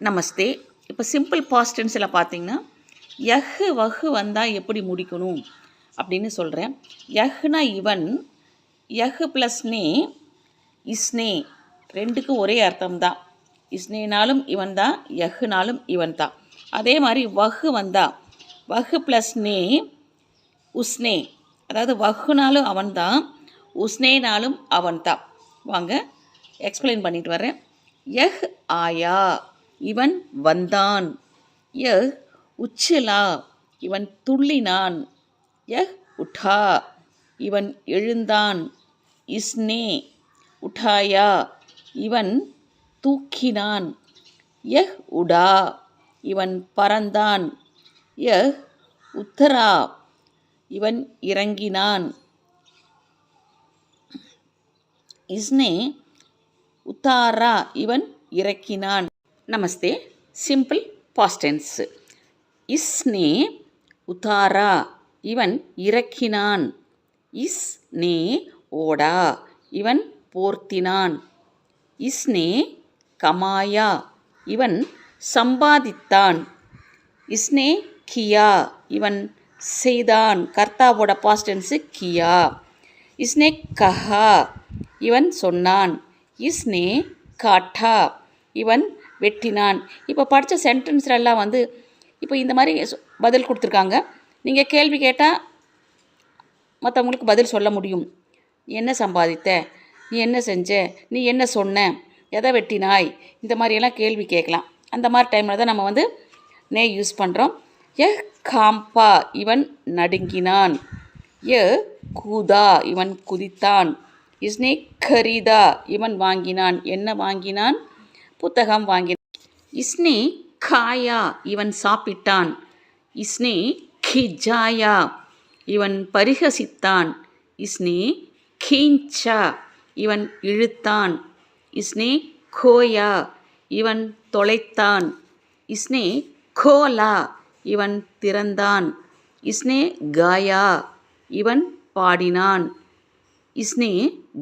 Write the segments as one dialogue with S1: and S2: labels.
S1: நமஸ்தே. இப்போ சிம்பிள் பாஸ்டென்ஸில் பார்த்தீங்கன்னா யஹ் வஹ் வந்தால் எப்படி முடிக்கணும் அப்படின்னு சொல்கிறேன் யஹ்னா இவன் யஹ் ப்ளஸ் நே இஸ்னே. ரெண்டுக்கும் ஒரே அர்த்தம் தான் இஸ்னேனாலும் இவன் தான் யஹ்னாலும் இவன் தான் அதே மாதிரி வஹ் வந்தா வஹ் ப்ளஸ் நே உஸ்னே. அதாவது வஹ்னாலும் அவன் தான் உஸ்னேனாலும் அவன் தான் வாங்க எக்ஸ்பிளைன் பண்ணிட்டு வரேன் யஹ் ஆயா. இவன் வந்தான். ய உச்சலா இவன் துள்ளினான். ய உட்டா இவன் எழுந்தான். இஸ்னே உட்டாயா இவன் தூக்கினான். ய உடா இவன் பறந்தான். ய உத்தரா இவன் இறங்கினான். இஸ்னே உத்தாரா இவன் இறக்கினான். நமஸ்தே சிம்பிள் பாஸ்டென்ஸு இஸ்னே உதாரா இவன் இறக்கினான் இஸ்னே ஓடா இவன் போர்த்தினான் இஸ்னே கமாயா இவன் சம்பாதித்தான் இஸ்னே கியா இவன் செய்தான் கர்த்தாவோட பாஸ்டென்ஸு கியா இஸ்னே கஹா இவன் சொன்னான் இஸ்னே காட்டா இவன் வெட்டினான். இப்போ படித்த சென்டென்ஸ்லாம் வந்து இப்போ இந்த மாதிரி பதில் கொடுத்துருக்காங்க. நீங்கள் கேள்வி கேட்டால் மற்றவங்களுக்கு பதில் சொல்ல முடியும். நீ என்ன சம்பாதித்த? நீ என்ன செஞ்ச? நீ என்ன சொன்ன? எதை வெட்டினாய்? இந்த மாதிரியெல்லாம் கேள்வி கேட்கலாம். அந்த மாதிரி டைமில் தான் நம்ம வந்து நே யூஸ் பண்ணுறோம் எ காம்பா இவன் நடுங்கினான். எ கூதா இவன் குதித்தான். இஸ்னே கரிதா இவன் வாங்கினான். என்ன வாங்கினான்? புத்தகம் வாங்கினான் இஸ்னே காயா இவன் சாப்பிட்டான். இஸ்னே கிஜாயா இவன் பரிகசித்தான். இஸ்னே கீஞ்சா இவன் இழுத்தான். இஸ்னே கோயா இவன் தொலைத்தான். இஸ்னே கோலா இவன் திறந்தான். இஸ்னே காயா இவன் பாடினான். இஸ்னே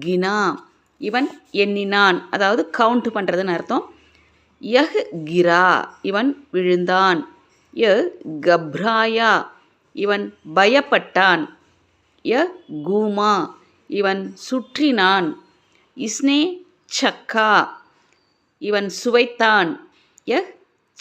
S1: கினா இவன் எண்ணினான். அதாவது கவுண்ட் பண்ணுறதுன்னு அர்த்தம். யஹ் கிரா இவன் விழுந்தான். ய கப்ராயா இவன் பயப்பட்டான். ய கூமா இவன் சுற்றினான். இஸ்னே சக்கா இவன் சுவைத்தான். ய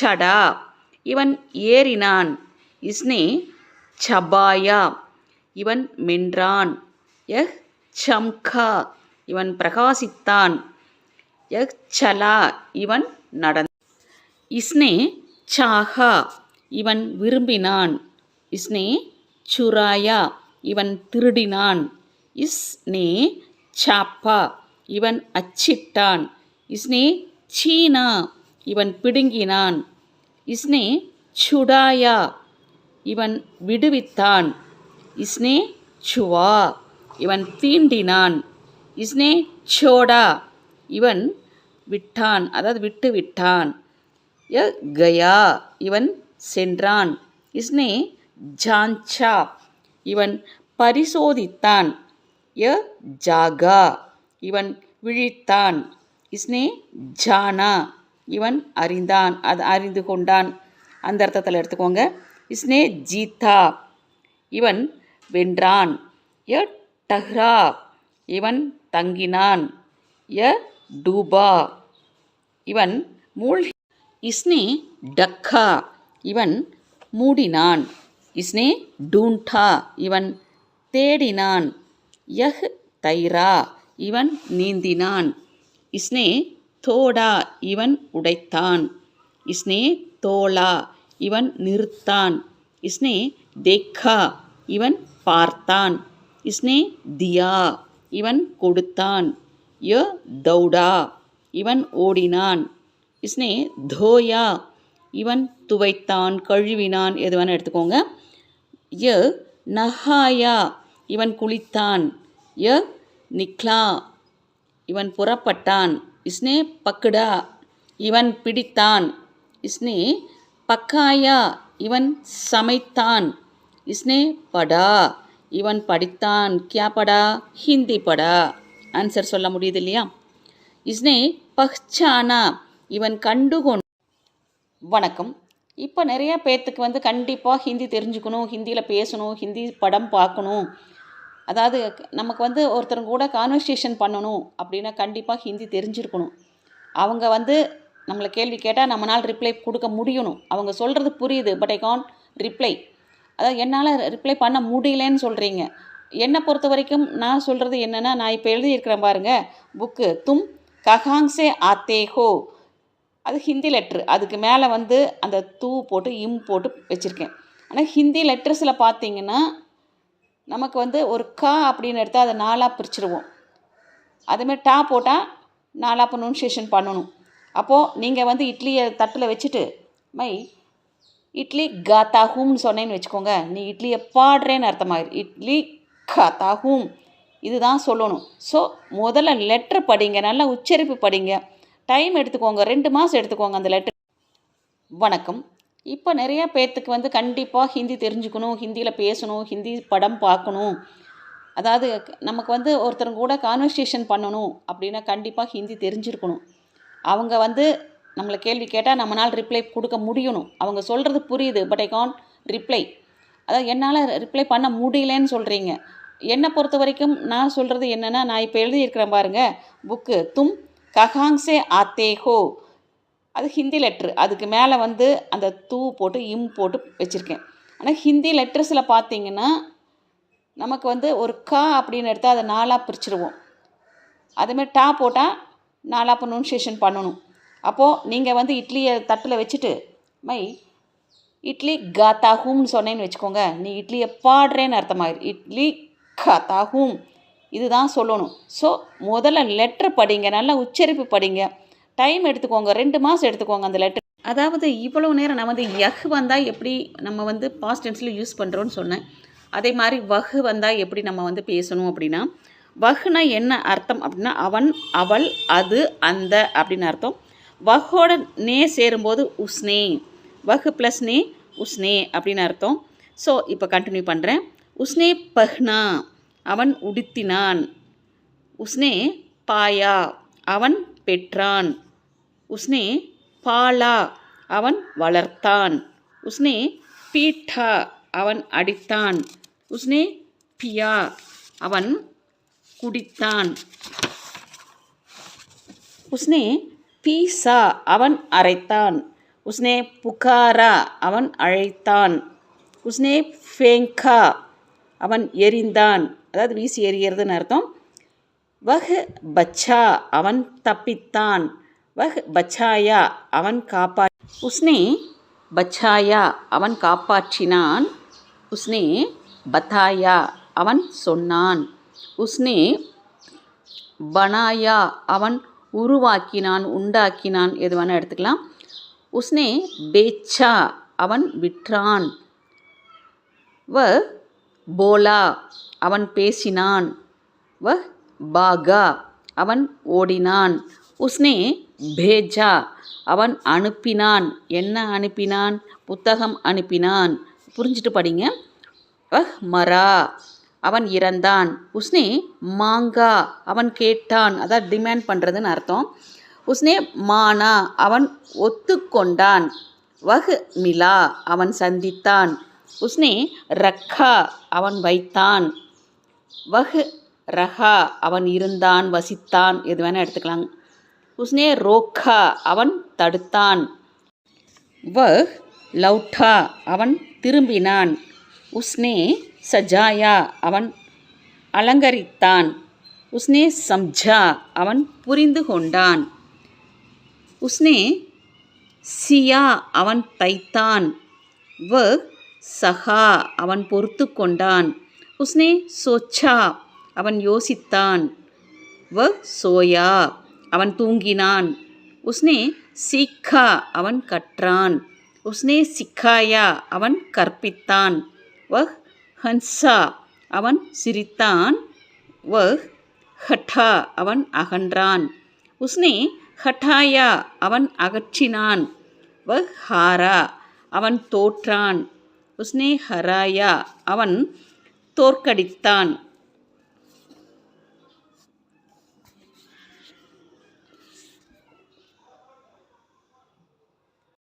S1: சடா இவன் ஏறினான். இஸ்னே சபாயா இவன் மென்றான். யஹ் சம்கா இவன் பிரகாசித்தான். யஹ் சலா இவன் நடந்தான் இஸ்னே சாஹா இவன் விரும்பினான். இஸ்னே சுராயா இவன் திருடினான். இஸ்னே சாப்பா இவன் அச்சிட்டான். இஸ்னே சீனா இவன் பிடுங்கினான். இஸ்னே சுடாயா இவன் விடுவித்தான். இஸ்னே சுவா இவன் தீண்டினான். இஸ்னே சோடா. இவன் விட்டான். அதாவது விட்டு விட்டான். ய கயா. இவன் சென்றான். இஸ்னே ஜான்சா இவன் பரிசோதித்தான். ய ஜாகா. இவன் விழித்தான். இஸ்னே ஜானா. இவன் அறிந்தான். அது அறிந்து கொண்டான். அந்த அர்த்தத்தில் எடுத்துக்கோங்க. இஸ்னே ஜீதா. இவன் வென்றான். ய டஹ்ரா. இவன் தங்கினான். ய. டூபா. இவன் மூழ்கி இஸ்னே டக்கா. இவன் மூடினான். இஸ்னே டூண்டா இவன் தேடினான். யஹ் தைரா. இவன் நீந்தினான். இஸ்னே தோடா. இவன் உடைத்தான். இஸ்னே தோளா இவன் நிறுத்தான். இஸ்னே தேக்கா. இவன் பார்த்தான். இஸ்னே தியா. இவன் கொடுத்தான். ய தௌடா. இவன் ஓடினான். இஸ்னே தோயா. இவன் துவைத்தான் கழுவினான். எது எடுத்துக்கோங்க. ய நஹாயா. இவன் குளித்தான். ய நிக்லா. இவன் புறப்பட்டான். இஸ்னே பக்குடா. இவன் பிடித்தான். இஸ்னே பக்காயா. இவன் சமைத்தான். இஸ்னே படா. இவன் படித்தான் கியா படா? ஹிந்தி படா? ஆன்சர் சொல்ல முடியுது இல்லையா இஸ்னே பஹ்சானா இவன் கண்டுகொண்டான் வணக்கம். இப்போ நிறையா பேர்த்துக்கு வந்து கண்டிப்பாக ஹிந்தி தெரிஞ்சுக்கணும் ஹிந்தியில் பேசணும் ஹிந்தி படம் பார்க்கணும். அதாவது நமக்கு வந்து ஒருத்தருங்க கூட கான்வர்சேஷன் பண்ணணும் அப்படின்னா கண்டிப்பாக ஹிந்தி தெரிஞ்சிருக்கணும். அவங்க வந்து நம்மளை கேள்வி கேட்டால் நம்மளால் ரிப்ளை கொடுக்க முடியணும். அவங்க சொல்கிறது புரியுது பட் ஐ கான் ரிப்ளை அதாவது என்னால் ரிப்ளை பண்ண முடியலன்னு சொல்கிறீங்க என்னை பொறுத்த வரைக்கும் நான் சொல்கிறது என்னென்னா நான் இப்போ எழுதியிருக்கிறேன் பாருங்கள் புக்கு தும் கஹாங்ஸே ஆத்தே ஹோ. அது ஹிந்தி லெட்ரு அதுக்கு மேலே வந்து அந்த தூ போட்டு இம் போட்டு வச்சுருக்கேன். ஆனால் ஹிந்தி லெட்டர்ஸில் பார்த்தீங்கன்னா நமக்கு வந்து ஒரு கா அப்படின்னு எடுத்தால் அதை நாலாக பிரிச்சிருவோம். அதுமாரி டா போட்டால் நாலாக ப்ரொனன்சியேஷன் பண்ணணும். அப்போது நீங்கள் வந்து இட்லியை தட்டில் வச்சுட்டு மை இட்லி காத்தாஹூம்னு சொன்னேன்னு வச்சுக்கோங்க. நீ இட்லியை பாடுறேன்னு அர்த்தமாயிரு. இட்லி காத்தாஹூம் இதுதான் சொல்லணும். ஸோ முதல்ல லெட்ரு படிங்க. நல்லா உச்சரிப்பு படிங்க. டைம் எடுத்துக்கோங்க. ரெண்டு மாதம் எடுத்துக்கோங்க அந்த லெட்ரு வணக்கம். இப்போ நிறையா பேர்த்துக்கு வந்து கண்டிப்பாக ஹிந்தி தெரிஞ்சுக்கணும். ஹிந்தியில் பேசணும். ஹிந்தி படம் பார்க்கணும். அதாவது நமக்கு வந்து ஒருத்தருங்க கூட கான்வர்சேஷன் பண்ணணும் அப்படின்னா கண்டிப்பாக ஹிந்தி தெரிஞ்சிருக்கணும். அவங்க வந்து நம்மளை கேள்வி கேட்டால் நம்மளால் ரிப்ளை கொடுக்க முடியணும். அவங்க சொல்கிறது புரியுது பட் ஐ கான் ரிப்ளை அதாவது என்னால் ரிப்ளை பண்ண முடியலன்னு சொல்கிறீங்க என்னை பொறுத்த வரைக்கும் நான் சொல்கிறது என்னென்னா நான் இப்போ எழுதியிருக்கிறேன் பாருங்கள் புக்கு தும் கஹாங்ஸே ஆத்தே ஹோ அது ஹிந்தி லெட்ரு அதுக்கு மேலே வந்து அந்த தூ போட்டு இம் போட்டு வச்சுருக்கேன். ஆனால் ஹிந்தி லெட்டர்ஸில் பார்த்தீங்கன்னா நமக்கு வந்து ஒரு க அப்படின்னு எடுத்தால் அதை நாலாக பிரிச்சிருவோம். அதுமாரி டா போட்டால் நாலாக ப்ரொனன்சியேஷன் பண்ணணும். அப்போது நீங்கள் வந்து இட்லியை தட்டில் வச்சுட்டு மை இட்லி காத்தாகும்னு சொன்னேன்னு வச்சுக்கோங்க. நீ இட்லியை பாடுறேன்னு அர்த்தமாயிரு. இட்லி காத்தாஹூம் இதுதான் சொல்லணும். ஸோ முதல்ல லெட்ரு படிங்க. நல்லா உச்சரிப்பு படிங்க. டைம் எடுத்துக்கோங்க. ரெண்டு மாதம் எடுத்துக்கோங்க அந்த லெட்டர் அதாவது இவ்வளோ நேரம் நான் வந்து யஹ் வந்தால் எப்படி நம்ம வந்து பாஸ்ட் டென்ஸில் யூஸ் பண்ணுறோன்னு சொன்னேன். அதே மாதிரி வஹு வந்தால் எப்படி நம்ம வந்து பேசணும் அப்படின்னா வஹ்னா என்ன அர்த்தம் அப்படின்னா அவன் அவள் அது அந்த அப்படின்னு அர்த்தம். வஹோட நே சேரும்போது உஸ்னே. வஹு ப்ளஸ் நே உஸ்னே அப்படின்னு அர்த்தம். ஸோ இப்போ கண்டினியூ பண்ணுறேன் உஸ்னே பஹ்னா அவன் உடுத்தினான். உஸ்னே பாயா அவன் பெற்றான். உஸ்னே பாலா அவன் வளர்த்தான். உஸ்னே பீட்டா அவன் அடித்தான். உஸ்னே பியா அவன் குடித்தான். உஸ்னே பீசா அவன் அரைத்தான். உஸ்னே புகாரா அவன் அழைத்தான். உஸ்னே ஃபேங்கா அவன் எரிந்தான். அதாவது வீசி எறிகிறதுன்னு அர்த்தம். வஹ் பச்சா அவன் தப்பித்தான். வஹ் பச்சாயா அவன் காப்பா உஸ்னே பச்சாயா அவன் காப்பாற்றினான். உஸ்னே பத்தாயா அவன் சொன்னான். உஸ்னே பனாயா அவன் உருவாக்கினான் உண்டாக்கினான் எது வேணால் எடுத்துக்கலாம். உஸ்னே பேச்சா அவன் விற்றான். வ போலா அவன் பேசினான். வ பாகா அவன் ஓடினான். உஸ்னே பேஜா அவன் அனுப்பினான். என்ன அனுப்பினான்? புத்தகம் அனுப்பினான். புரிஞ்சுட்டு படிங்க. வஹ் மரா அவன் இறந்தான். உஸ்னே மாங்கா. அவன் கேட்டான். அதான் டிமாண்ட் பண்ணுறதுன்னு அர்த்தம். உஸ்னே மானா. அவன் ஒத்துக்கொண்டான். வஹ் மிலா. அவன் சந்தித்தான். உஸ்னே ரக்கா. அவன் வைத்தான். வஹ் ரஹா. அவன் இருந்தான் வசித்தான். எது வேணால் எடுத்துக்கலாம். உஸ்னே ரோக்கா. அவன் தடுத்தான். வஹ் லவுட்டா அவன் திரும்பினான். உஸ்னே சஜாயா அவன் அலங்கரித்தான். உஸ்னே சம்ஜா அவன் புரிந்து கொண்டான். உஸ்னே சியா அவன் தைத்தான். வ சஹா அவன் பொறுத்து கொண்டான். உஸ்னே சோச்சா அவன் யோசித்தான். வ சோயா அவன் தூங்கினான். உஸ்னே சீக்கா அவன் கற்றான். உஸ்னே சிக்காயா அவன் கற்பித்தான். வஹ் ஹன்சா அவன் சிரித்தான். வஹ் ஹட்டா அவன் அகன்றான். உஸ்னே ஹட்டாயா அவன் அகற்றினான். வஹ் ஹாரா அவன் தோற்றான். உஸ்னே ஹராயா அவன் தோற்கடித்தான்.